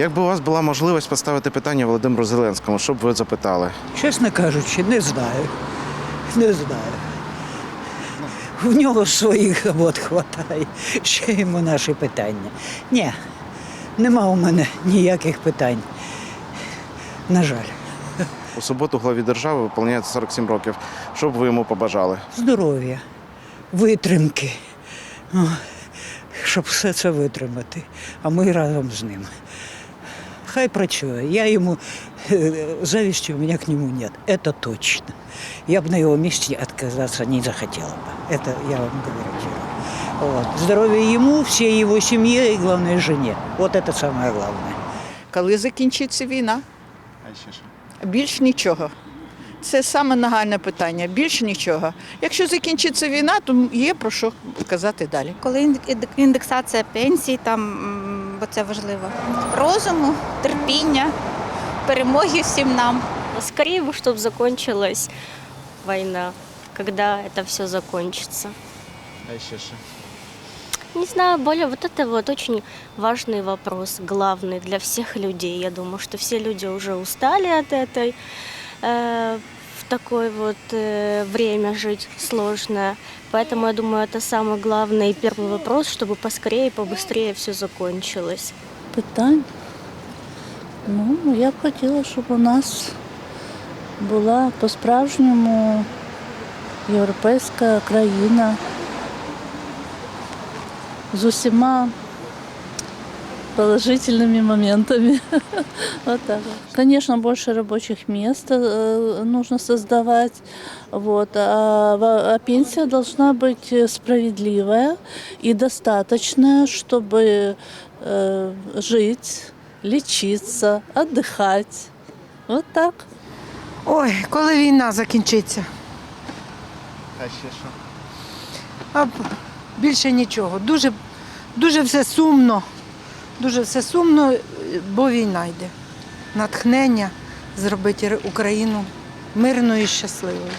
Якби у вас була можливість поставити питання Володимиру Зеленському, що б ви запитали? Чесно кажучи, не знаю. Не знаю. В нього своїх забот хватає. Ще йому наші питання. Ні, нема у мене ніяких питань. На жаль, У суботу главі держави виповняється 47 років. Що б ви йому побажали? здоров'я, витримки, О, щоб все це витримати. А ми разом з ним Хай працює. Я йому е, зависти у меня к нему нет. Это точно. Я бы на его месте отказаться не захотела бы. Это я вам гарантирую. Вот. Здоровья ему, всей его семье и, главное, жене. Вот это самое главное. Коли закінчиться війна? А ще що? Більш нічого. Це саме нагальне питання. Більш нічого. Якщо закінчиться війна, то є про що казати далі. Коли ін- індексація пенсій, там, м, бо це важливо. Розуму, терпіння, перемоги всім нам. Скорее бы, чтобы закончилась война, когда это все закончится. А ще що? Не знаю, более вот это вот очень важный вопрос, главный для всех людей. Я думаю, что все люди уже устали от этой э, в такое вот э, время жить сложное. Поэтому я думаю, это самый главный и первый вопрос, чтобы поскорее и побыстрее все закончилось. питань. Ну, я б хотіла, щоб у нас була по-справжньому європейська країна з усіма положительными моментами. Вот так. вот. Конечно, больше рабочих мест э, нужно создавать. Вот. А, во- а пенсия должна быть справедливая и достаточная, чтобы э, жить, лечиться, отдыхать. Вот так. Ой, коли війна закінчиться. А ще що? А б- більше нічого. Дуже, дуже все сумно. Дуже все сумно, бо війна йде. Натхнення зробити Україну мирною і щасливою.